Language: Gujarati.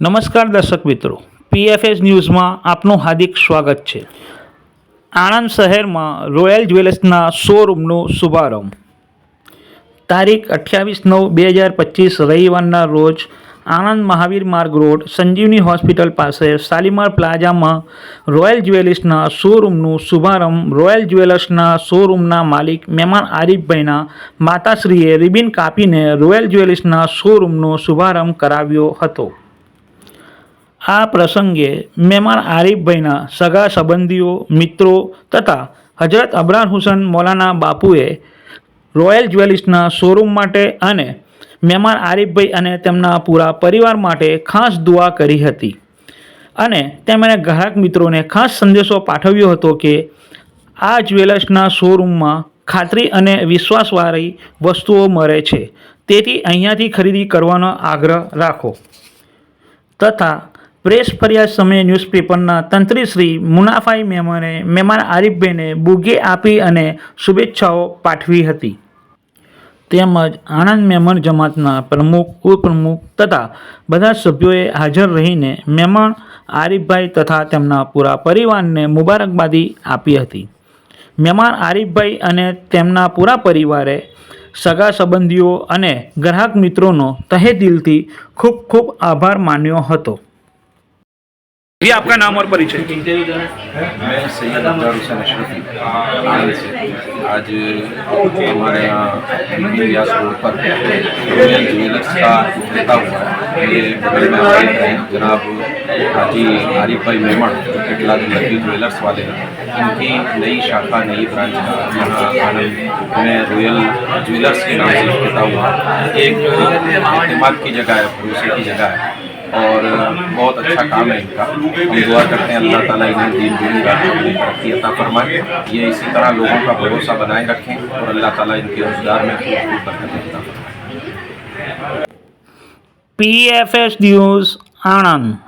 નમસ્કાર દર્શક મિત્રો. પીએફએસ ન્યૂઝમાં આપનું હાર્દિક સ્વાગત છે. આણંદ શહેરમાં રોયલ જ્વેલર્સના શોરૂમનો શુભારંભ. તારીખ અઠ્યાવીસ નવ બે હજાર પચીસ રવિવારના રોજ આણંદ મહાવીર માર્ગ રોડ સંજીવની હોસ્પિટલ પાસે શાલીમાર પ્લાઝામાં રોયલ જ્વેલર્સના શોરૂમનું શુભારંભ રોયલ જ્વેલર્સના શોરૂમના માલિક મહેમાન આરીફભાઈના માતાશ્રીએ રિબિન કાપીને રોયલ જ્વેલર્સના શોરૂમનો શુભારંભ કરાવ્યો હતો. આ પ્રસંગે મહેમાન આરીફભાઈના સગા સંબંધીઓ, મિત્રો તથા હજરત અબરાન હુસન મૌલાના બાપુએ રોયલ જ્વેલર્સના શોરૂમ માટે અને મહેમાન આરીફભાઈ અને તેમના પૂરા પરિવાર માટે ખાસ દુઆ કરી હતી. અને તેમણે ગ્રાહક મિત્રોને ખાસ સંદેશો પાઠવ્યો હતો કે આ જ્વેલર્સના શોરૂમમાં ખાતરી અને વિશ્વાસવાળી વસ્તુઓ મળે છે. તેથી અહીંયાથી ખરીદી કરવાનો આગ્રહ રાખો. તથા પ્રેસ ફરિયાદ સમયે ન્યૂઝપેપરના તંત્રી શ્રી મુનાફાઈ મેમણે મહેમાન આરીફભાઈને બુગે આપી અને શુભેચ્છાઓ પાઠવી હતી. તેમજ આણંદ મહેમાન જમાતના પ્રમુખ, ઉપપ્રમુખ તથા બધા સભ્યોએ હાજર રહીને મહેમાન આરીફભાઈ તથા તેમના પૂરા પરિવારને મુબારકબાદી આપી હતી. મહેમાન આરીફભાઈ અને તેમના પૂરા પરિવારે સગા સંબંધીઓ અને ગ્રાહક મિત્રોનો તહે દિલથી ખૂબ ખૂબ આભાર માન્યો હતો. जी आपका नाम और परिचय मैं सैयद अब्दार हुसैन अशरफी आनंद से आज हमारे यहाँ व्यास रोड पर रॉयल ज्वेलर्स का इफ्तिताह हुआ है ये बगल में हमारे हैं जनाब हाजी आरिफ भाई मेमण जो कि टिलाद लकी ज्वेलर्स वाले हैं इनकी नई शाखा नई ब्रांच का यहाँ आनंद में रॉयल ज्वेलर्स के नाम से इफ्तिताह हुआ है। एक अहतमाद की जगह है भरोसे की जगह है और बहुत अच्छा काम है इनका हम दुआ करते हैं अल्लाह ताला इन्हें दिन दिन तरक्की फरमाए ये इसी तरह लोगों का भरोसा बनाए रखें और अल्लाह ताला इनके रोजगार में P F S news Anand